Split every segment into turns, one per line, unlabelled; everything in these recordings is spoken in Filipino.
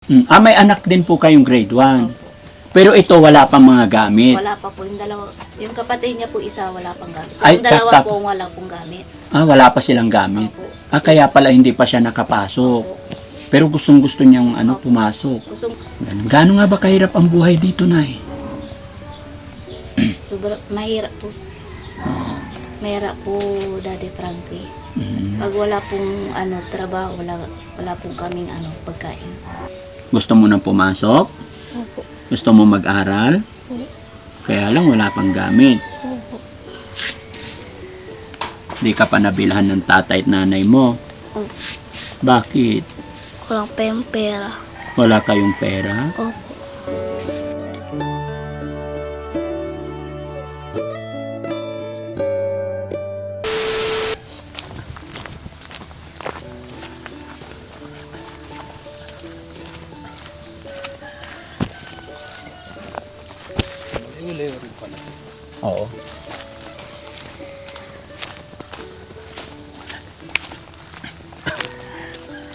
Mm, Ah, may anak din po kayong grade 1. Pero ito wala pang mga gamit.
Wala pa po yung dalawa. Yung kapatid niya po isa wala pang gamit. So,
Ay,
yung dalawa
tap-
po wala pong gamit.
Ah, wala pa silang gamit.
Opo.
Ah, kaya pala hindi pa siya nakapasok. Pero gustong gusto niyang ano, pumasok.
Kusong
Ganun. Gaano nga ba kahirap ang buhay dito, Nay?
sobra mahirap po. Mahirap po, Daddy Frankie.
Mm.
Pag wala pong ano trabaho, wala wala pong kaming ano pagkain.
Gusto mo nang pumasok?
Opo.
Gusto mo mag-aral? Kaya lang wala pang gamit.
Opo.
Di ka pa nabilhan ng tatay at nanay mo.
Opo.
Bakit?
Walang pa yung pera.
Wala kayong pera?
Opo.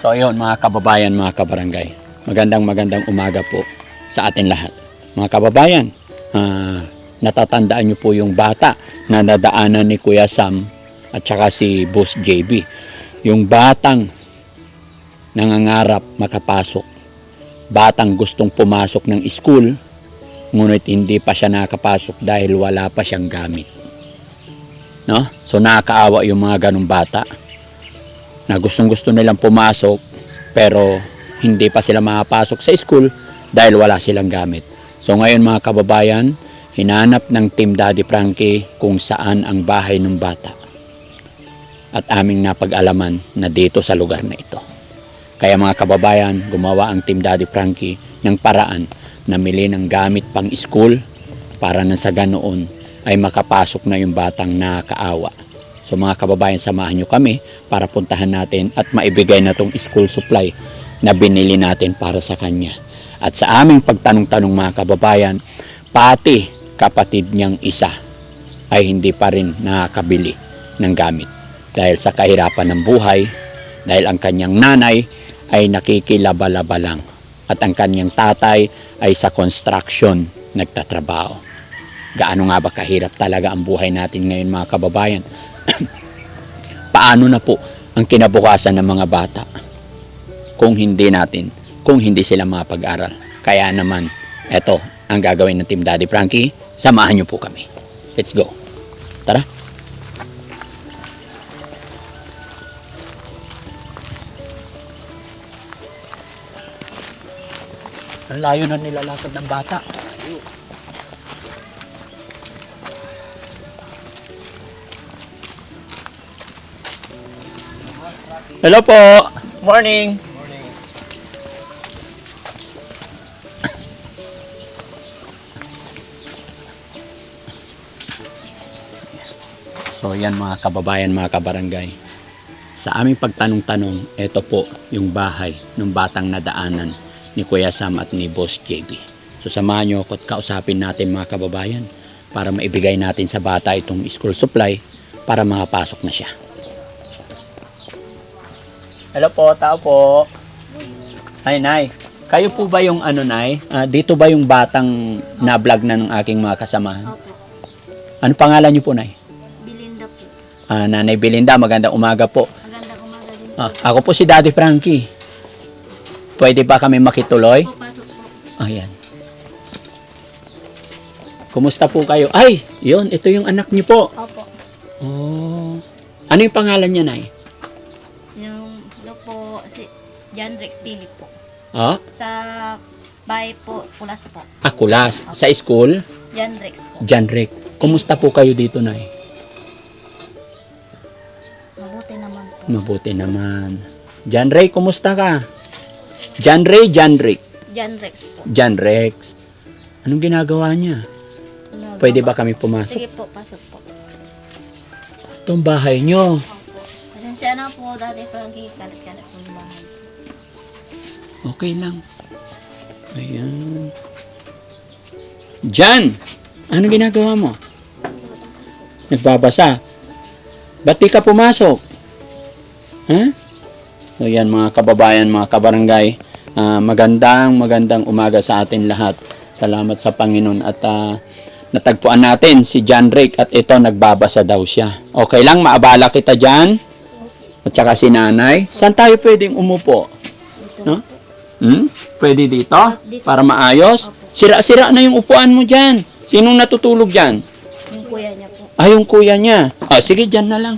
So ayun mga kababayan, mga kabarangay. Magandang magandang umaga po sa atin lahat. Mga kababayan, ah, natatandaan niyo po yung bata na nadaanan ni Kuya Sam at saka si Boss JB. Yung batang nangangarap makapasok. Batang gustong pumasok ng school, ngunit hindi pa siya nakapasok dahil wala pa siyang gamit. No? So nakakaawa yung mga ganong bata na gustong gusto nilang pumasok pero hindi pa sila makapasok sa school dahil wala silang gamit. So ngayon mga kababayan, hinanap ng Team Daddy Frankie kung saan ang bahay ng bata. At aming napag-alaman na dito sa lugar na ito. Kaya mga kababayan, gumawa ang Team Daddy Frankie ng paraan namili ng gamit pang school para na sa ganoon ay makapasok na yung batang nakakaawa. So mga kababayan, samahan nyo kami para puntahan natin at maibigay na tong school supply na binili natin para sa kanya. At sa aming pagtanong-tanong mga kababayan, pati kapatid niyang isa ay hindi pa rin nakakabili ng gamit. Dahil sa kahirapan ng buhay, dahil ang kanyang nanay ay nakikilaba-laba lang at ang kanyang tatay ay sa construction nagtatrabaho. Gaano nga ba kahirap talaga ang buhay natin ngayon mga kababayan? Paano na po ang kinabukasan ng mga bata kung hindi natin, kung hindi sila mapag-aral? Kaya naman, eto ang gagawin ng Team Daddy Frankie. Samahan niyo po kami. Let's go. Tara. Ang layo na nilalakad ng bata. Hello po. Morning. So yan mga kababayan, mga kabarangay. Sa aming pagtanong-tanong, ito po yung bahay ng batang nadaanan ni Kuya Sam at ni Boss JB. So samahan nyo ako at kausapin natin mga kababayan para maibigay natin sa bata itong school supply para makapasok na siya. Hello po, tao po. Ay, Nay. Kayo po ba yung ano, Nay? Ah, dito ba yung batang na-vlog na ng aking mga kasamahan?
Opo.
Ano pangalan niyo po, Nay?
Bilinda po.
Ah, Nanay Belinda, magandang umaga po.
Magandang umaga din.
Ah, ako po si Daddy Frankie. Pwede ba kami makituloy?
Po, pasok po.
Ayan. Kumusta po kayo? Ay, yun, ito yung anak niyo po.
Opo.
Oh. Ano yung pangalan niya, Nay?
John Rex Philip po.
Ah,
Sa bahay po, Pulas po.
Akulas. Sa school,
John Rex po.
John Rick. Kumusta po kayo dito, Nay?
Mabuti naman po.
Mabuti naman. John Ray, kumusta ka? John Ray, John Rick.
John Rex po.
John Rex. Anong ginagawa niya?
Ano,
Pwede ba kami pumasok?
Sige po, pasok po.
Itong bahay niyo.
Opo. Pasensya na po, Daddy Frankie. Kalit-kalit po yung bahay.
Okay lang. Ayan. Jan! Ano ginagawa mo? Nagbabasa. Ba't di ka pumasok? Ha? So yan mga kababayan, mga kabarangay. Ah, magandang magandang umaga sa atin lahat. Salamat sa Panginoon at ah, natagpuan natin si John Rick at ito nagbabasa daw siya. Okay lang, maabala kita dyan. At saka si nanay. Saan tayo pwedeng umupo? No? Hmm? Pwede dito?
Dito.
Para maayos? Sira-sira na yung upuan mo dyan. Sinong natutulog dyan?
Yung kuya niya po.
Ah, yung kuya niya. Ah, sige, dyan na lang.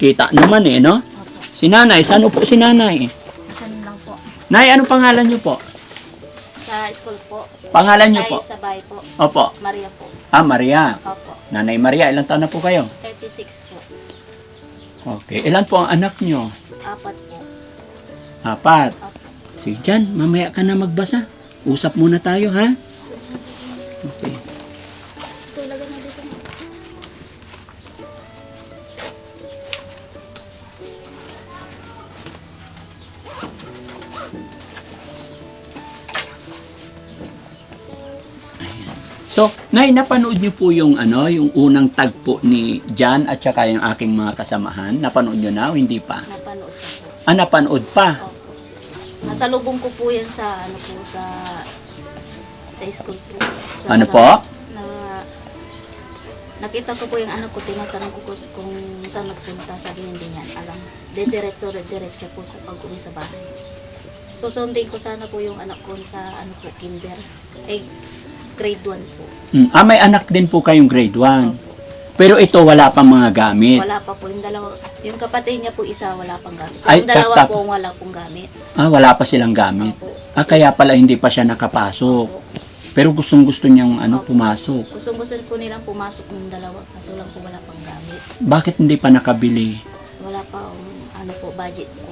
Kita naman eh, no? Si nanay, saan po si nanay?
Ano lang po.
Nay, anong pangalan niyo po?
Sa school po.
Pangalan niyo
Ay,
po?
sa bahay po.
Opo.
Maria po.
Ah, Maria.
Opo.
Nanay Maria, ilang taon na po kayo?
36 po.
Okay. Ilan po ang anak niyo?
Apat po.
Apat.
Opo.
Sige, dyan. Mamaya ka na magbasa. Usap muna tayo, ha? Okay. So, Nay, napanood niyo po yung ano, yung unang tagpo ni Jan at saka yung aking mga kasamahan. Napanood niyo na o hindi pa?
Napanood po.
Ah, napanood pa.
Opo. Nasalubong ko po yan sa ano po sa sa school po. Sa
Ano po?
Na, nakita ko po yung anak ko, tinatanong ko kung, kung saan nagpunta, sabi niya hindi niyan alam. De diretso diretso po sa pag-uwi sa bahay. Susundin ko sana po yung anak ko sa ano po, kinder. Eh, grade 1 po.
Mm, Ah, may anak din po kayong grade 1. Pero ito wala pang mga gamit.
Wala pa po yung dalawa. Yung kapatid niya po isa wala pang gamit. So,
Ay,
yung dalawa
tatap-
po wala pong gamit.
Ah, wala pa silang gamit.
Opo.
Ah, kaya pala hindi pa siya nakapasok. Pero gustong gusto niyang ano,
Opo.
pumasok.
Gustong gusto po nilang pumasok ng dalawa kaso lang po wala pang gamit.
Bakit hindi pa nakabili?
Wala pa ang ano po, budget po.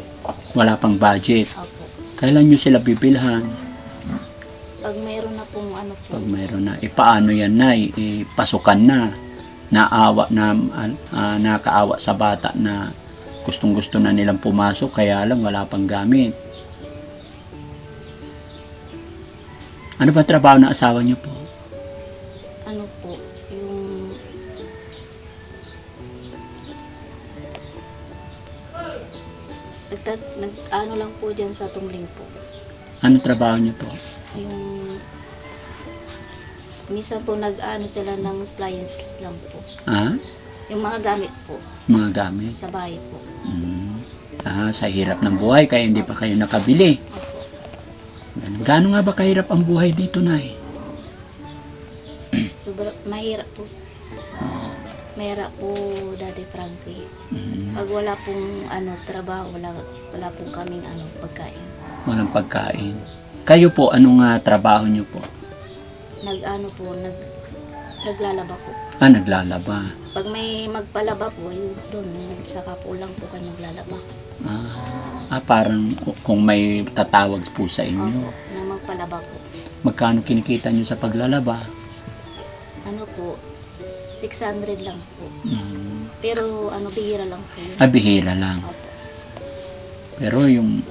Wala pang budget.
Opo.
Kailan niyo sila bibilhan?
Pag mayroon na pong ano po,
Pag mayroon na, ipaano yan na, ipasukan na. Naawa na, ah, nakaawa sa bata na gustong gusto na nilang pumasok, kaya lang wala pang gamit. Ano ba trabaho ng asawa niyo po?
ano po, yung Nagtat, nag, ano lang po dyan sa tumling po.
Ano trabaho niyo po?
Yung minsan po nag-ano sila ng appliance lang po.
Ah?
Yung mga gamit po
Mga gamit?
sa bahay po.
Hmm. Ah, sa hirap ng buhay, kaya hindi pa kayo nakabili. Ganun. Gaano nga ba kahirap ang buhay dito, Nay?
Sobra, mahirap po. Mahirap po, Daddy Frankie.
Hmm.
Pag wala pong ano, trabaho, wala, wala pong kaming ano, pagkain.
Walang pagkain. Kayo po, anong nga trabaho niyo po?
Nag-ano po, nag, naglalaba po.
Ah, naglalaba.
Pag may magpalaba po, yun doon, saka po lang po kayo maglalaba.
Ah, ah, parang ku- kung may tatawag po sa inyo,
Opo, na magpalaba po.
magkano kinikita niyo sa paglalaba?
Ano po, 600 lang po.
Hmm.
Pero ano, bihira lang po yun.
Ah, bihira lang.
Opo.
Pero yung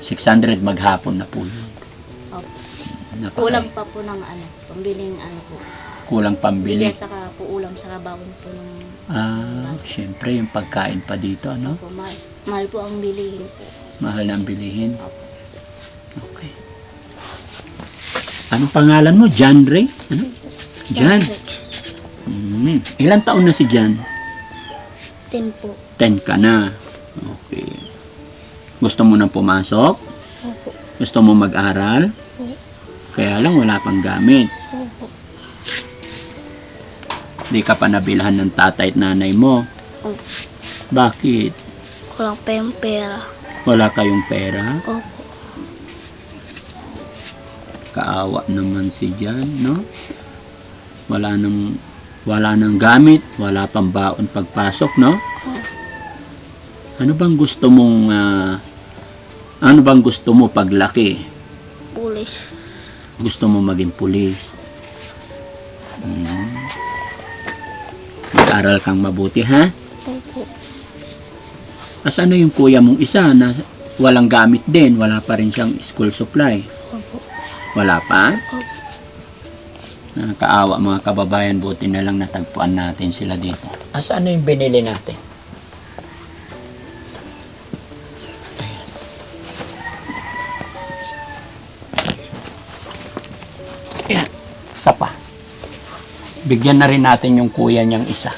600 maghapon na po yun.
Opo.
Napaka-
Kulang pa po ng ano, pambiling ano po.
kulang pambili.
Bigas saka po ulam, saka bawon po ng
Ah, syempre yung pagkain pa dito, ano?
Opo, mahal, mahal po ang bilihin po.
Mahal na ang bilihin.
Opo.
Okay. Anong pangalan mo? John Ray? Ano? Jan. Hmm. Ilan taon na si Jan?
Ten po.
10 ka na. Okay. Gusto mo nang pumasok?
Opo.
Gusto mo mag-aral? Kaya lang wala pang gamit.
Opo.
Di ka pa nabilhan ng tatay at nanay mo.
Opo.
Bakit?
Kulang pa yung pera.
Wala kayong pera?
Opo.
Kaawa naman si Jan, no? Wala nang wala nang gamit, wala pang baon pagpasok, no? Ano bang gusto mong ah, ano bang gusto mo paglaki?
Pulis.
Gusto mo maging pulis? Hmm. Mag-aral kang mabuti, ha?
Opo.
Asan na yung kuya mong isa na walang gamit din, wala pa rin siyang school supply?
Opo.
Wala pa?
Opo.
Nakakaawa mga kababayan, buti na lang natagpuan natin sila dito. Asaan na yung binili natin? Bigyan na rin natin yung kuya niyang isa.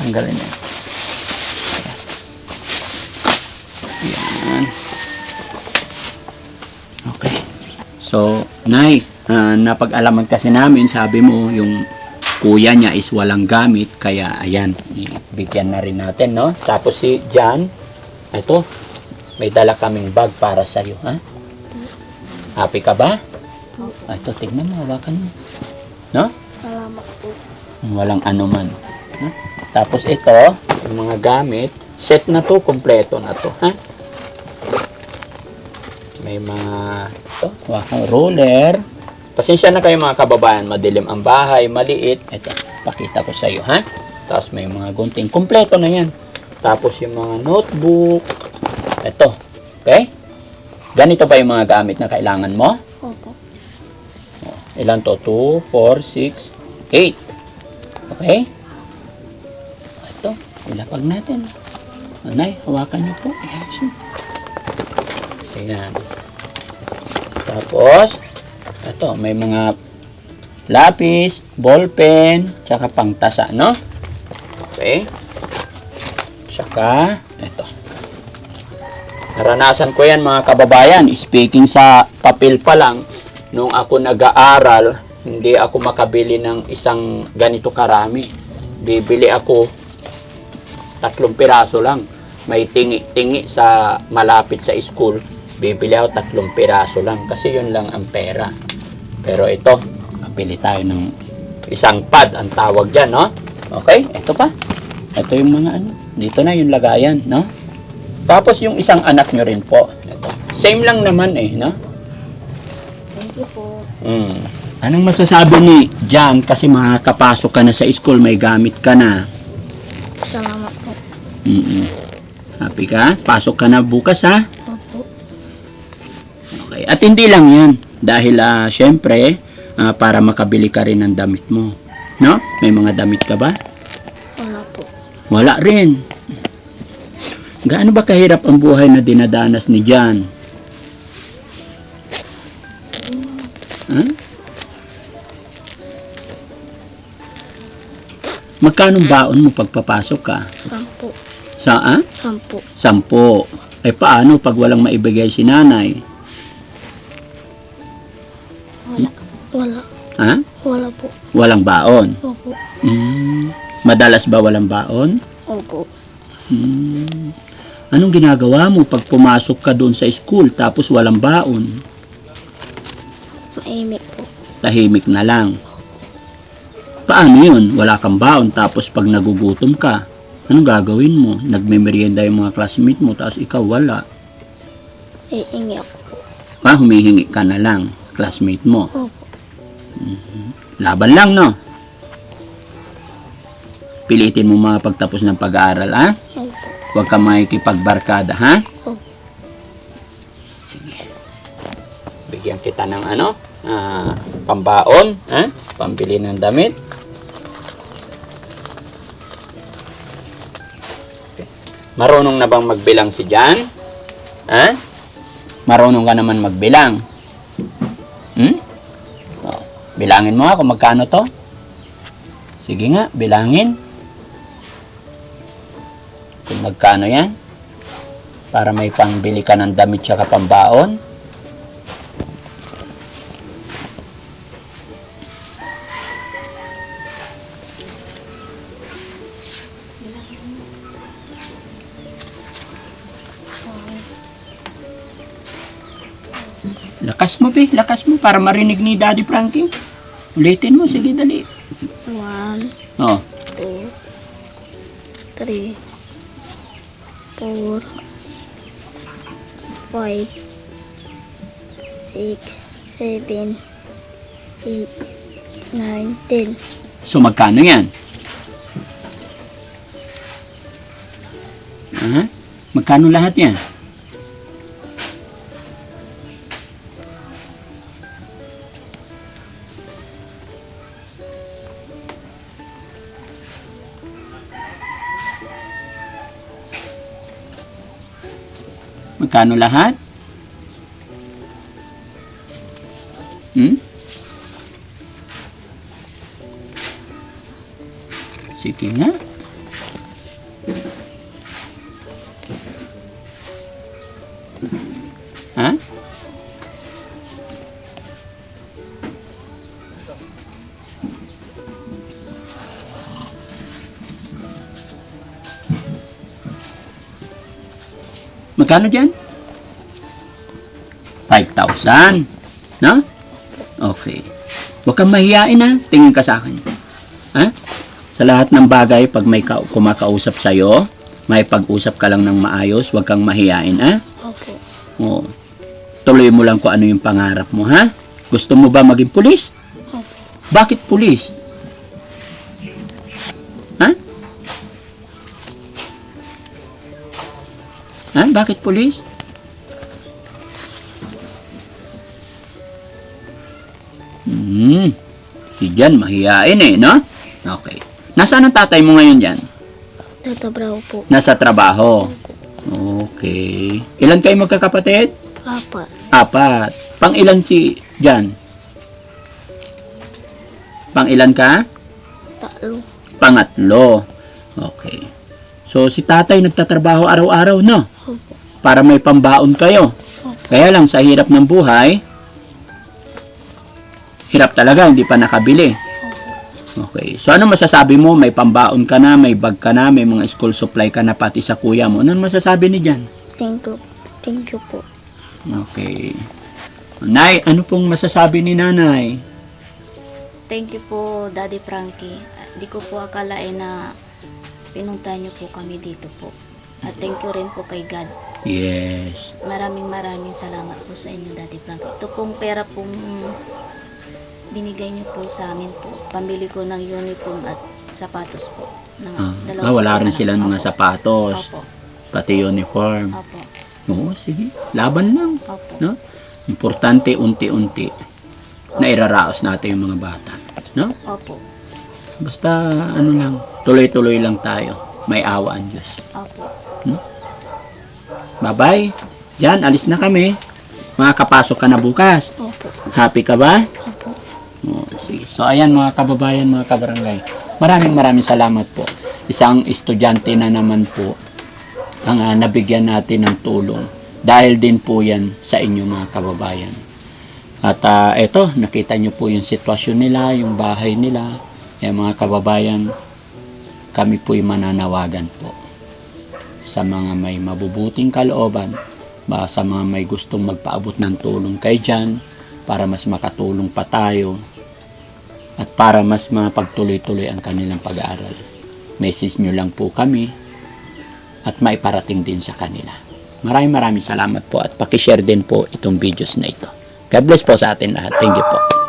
Tanggalin niya. Yan. Okay. So, Nay, ah, napag-alaman kasi namin, sabi mo, yung kuya niya is walang gamit, kaya ayan, bigyan na rin natin, no? Tapos si Jan, ito, may dala kaming bag para sa'yo, ha? Happy ka ba? Ah, Ito, tignan mo, hawakan mo. No?
Salamat po.
Walang anuman. Ha? Tapos ito, yung mga gamit, set na to, kompleto na to, ha? May mga, ito, hawakan, roller. Pasensya na kayo mga kababayan, madilim ang bahay, maliit. Ito, pakita ko sa iyo, ha? Tapos may mga gunting, kompleto na yan. Tapos yung mga notebook, ito, okay? Ganito ba yung mga gamit na kailangan mo? Ilan to? 2, 4, 6, 8. Okay? Ito, ilapag natin. Anay, hawakan niyo po. Yes. Ayan. Tapos, ito, may mga lapis, ballpen, tsaka pangtasa, no? Okay? Tsaka, ito. Naranasan ko yan mga kababayan. Speaking sa papel pa lang, nung ako nag-aaral, hindi ako makabili ng isang ganito karami. Bibili ako tatlong piraso lang. May tingi-tingi sa malapit sa school. Bibili ako tatlong piraso lang kasi yun lang ang pera. Pero ito, kapili tayo ng isang pad ang tawag dyan, no? Okay, ito pa. Ito yung mga ano. Dito na yung lagayan, no? Tapos yung isang anak nyo rin po. Ito. Same lang naman eh, no?
You po.
Mm. Anong masasabi ni Jan kasi makakapasok ka na sa school, may gamit ka na.
Salamat po.
Mm-mm. Happy ka? Pasok ka na bukas ha?
Opo.
Okay. At hindi lang yan. Dahil ah, syempre, ah, para makabili ka rin ng damit mo. No? May mga damit ka ba?
Wala po.
Wala rin. Gaano ba kahirap ang buhay na dinadanas ni Jan? Ha? Magkano baon mo pagpapasok ka?
Sampo.
Saan?
Sampo.
Sampo. Eh paano pag walang maibigay si nanay?
Wala. Wala.
Ha?
Wala po.
Walang baon.
Opo.
Hmm. Madalas ba walang baon?
Opo.
Hmm. Anong ginagawa mo pag pumasok ka doon sa school tapos walang baon?
Maimik po.
Tahimik na lang. Paano yun? Wala kang baon tapos pag nagugutom ka, anong gagawin mo? Nagme-merienda yung mga classmate mo tapos ikaw wala.
Iingi ako po.
Ah, humihingi ka na lang, classmate mo.
Opo.
Laban lang, no? Pilitin mo mga pagtapos ng pag-aaral, ha?
Opo.
Huwag ka makikipagbarkada, ha?
Opo.
Sige. Bigyan kita ng ano? Ah, pambaon, ha? Pambili ng damit. Okay. Marunong na bang magbilang si Jan? Ha? Marunong ka naman magbilang. Hmm? Oh, bilangin mo kung magkano to. Sige nga, bilangin. Kung magkano yan. Para may pangbili ka ng damit tsaka pambaon. Lakas mo, Pi. Lakas mo para marinig ni Daddy Frankie. Ulitin mo. Sige, dali.
One,
Oh.
two, three, four, five, six, seven, eight, nine, ten.
So, magkano yan? Ha? Magkano lahat yan? Magkano lahat? Hmm? sige nga. Magkano dyan? 5,000. No? Okay. Huwag kang mahihain ha. Tingin ka sa akin. Ha? Sa lahat ng bagay, pag may ka- kumakausap sa'yo, may pag-usap ka lang ng maayos, huwag kang mahihain ha.
Opo.
Oo. Tuloy mo lang kung ano yung pangarap mo ha. Gusto mo ba maging pulis?
Opo.
Bakit pulis? Ha? Bakit pulis? Hmm. Si Jan, mahihain eh, no? Okay. Nasaan ang tatay mo ngayon dyan?
Tatabraw po.
Nasa trabaho. Okay. Ilan kayo magkakapatid?
Papa.
Apat. Pang ilan si Jan? Pang ilan ka?
Talo.
Pangatlo. Okay. So, si tatay nagtatrabaho araw-araw, no? Para may pambaon kayo. Kaya lang, sa hirap ng buhay, hirap talaga, hindi pa nakabili. Okay. So, ano masasabi mo? May pambaon ka na, may bag ka na, may mga school supply ka na pati sa kuya mo. Ano masasabi ni Jan?
Thank you. Thank you po.
Okay. Nay, ano pong masasabi ni nanay?
Thank you po, Daddy Frankie. Di ko po akalain na pinunta niyo po kami dito po. At thank you rin po kay God.
Yes.
Maraming maraming salamat po sa inyo, Daddy Frankie. Ito pong pera pong binigay niyo po sa amin po. Pambili ko ng uniform at sapatos po. Ng
Ah, ah, wala rin
anak.
silang mga sapatos,
Opo.
pati uniform.
Opo.
Oo, sige. Laban lang.
Opo.
No? Importante, unti-unti na iraraos natin yung mga bata. No?
Opo.
Basta, ano lang, tuloy-tuloy lang tayo. May awa ang Diyos.
Opo.
Bye-bye. Yan, alis na kami. Makakapasok ka na bukas.
Opo.
Happy ka ba?
Opo.
Oo, sige. So, ayan mga kababayan, mga kabarangay. Maraming maraming salamat po. Isang estudyante na naman po ang ah, nabigyan natin ng tulong. Dahil din po yan sa inyo mga kababayan. At ah, eto, nakita nyo po yung sitwasyon nila, yung bahay nila. Kaya mga kababayan, kami po'y mananawagan po sa mga may mabubuting kalooban, ba sa mga may gustong magpaabot ng tulong kay Jan, para mas makatulong pa tayo at para mas mapagtuloy-tuloy ang kanilang pag-aaral. Message nyo lang po kami at maiparating din sa kanila. Maraming maraming salamat po at pakishare din po itong videos na ito. God bless po sa atin lahat. Thank you po.